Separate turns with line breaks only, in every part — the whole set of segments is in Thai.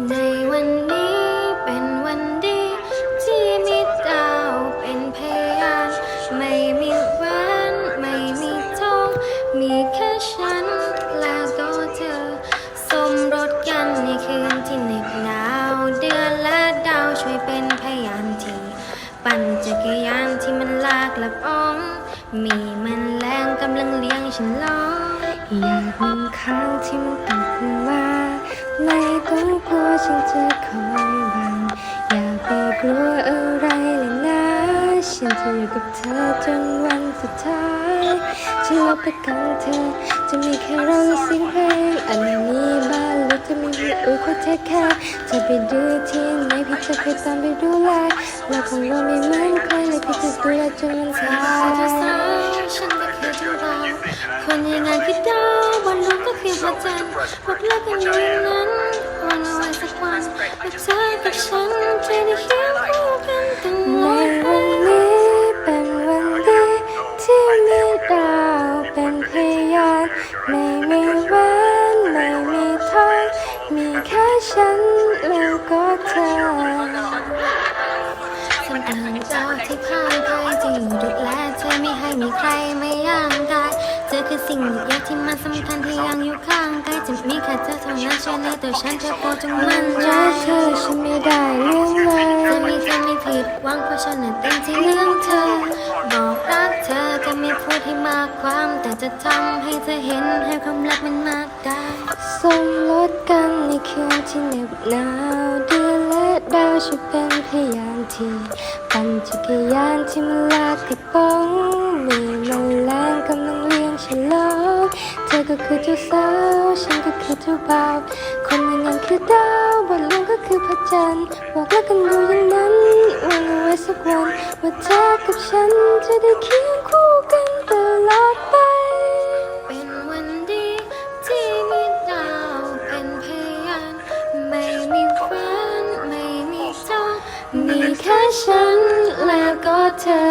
ในวันนี้เป็นวันดี ที่มีดาเป็นพยาน ไม่มีแหวนไม่มีทอง มีแค่ฉันและเธอ สมรสกันในคืนที่เหน็บหนาว เดือนละดาวช่วยเป็นพยานทีปั่นจักรยานที่มันลากลับองมีมันแรงกำลังเลี้ยงฉันลอ
อยากมีข้างที่มันต่ กลัวฉันจะคอยบังอย่าไปกลัวอะไรเลยนะฉันจะอยู่กับเธอจนวันสุดท้ายฉันรับประกันเธอ จะมีแค่เราและเสียงเพลงอันนี้บ้านเล็กจะมีพี่อุ้ยคอยเทคแคร์จะไปดูที่ไหนพี่จะไปตามไปดูแลและของเราไม่เหมือนใครเลยพี่จะดูแลจนวันสุดท้าย
ฉันก็คือเจ้าบ่าคนยังไงคือดาวบนโลกก็คือพระจันทร์บอกเลิกกันอยู่อย่างนั้น วันและเธอกับฉันจะได้เคียงคู่กันตลอดในวั
นนี้เป็นวันดีที่มีดาวเป็นพยานไม่มีวันไม่มีทางมีแค่ฉันแล้วก็
คือสิ่งเดียวที่มันสำคัญที่ยังอยู่ข้างใกายจะมีแค่เธอเท่านั้นเชื่อในตัวฉันเธอโปรดจงมั่นใจรักเธอ
ฉันไม่ได้เรื่องเลยจะ
มีเธอไม่ผิดหวังเพราะฉันน่ะเต็มที่เรื่องเธอ บอกรักเธอจะไม่พูดให้มากความ แต่จะทำให้เธอเห็นให้ความรักมันมากได้
สมรสกันในคืนที่เหน็บหนาวเดือนและดาวช่วยเป็นพยานที่ปั่นจักรยานที่มันลากกระป๋อง ก็คือเจ้าสาว ฉันก็คือเจ้าบ่าว คนหนึ่งยังคือดาวบนลกก็คือพระจันทร์บอกรักกันอยู่อย่างนั้นหวังเอาไว้สักวันว่าเธอกับฉันจะได้เคียงคู่กันตลอดไป
เป็นวันดีที่มีดาวเป็นพยานไม่มีฝันไม่มีจองมีแค่ฉันแล้วก็เธอ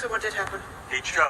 So what did happen? He chose.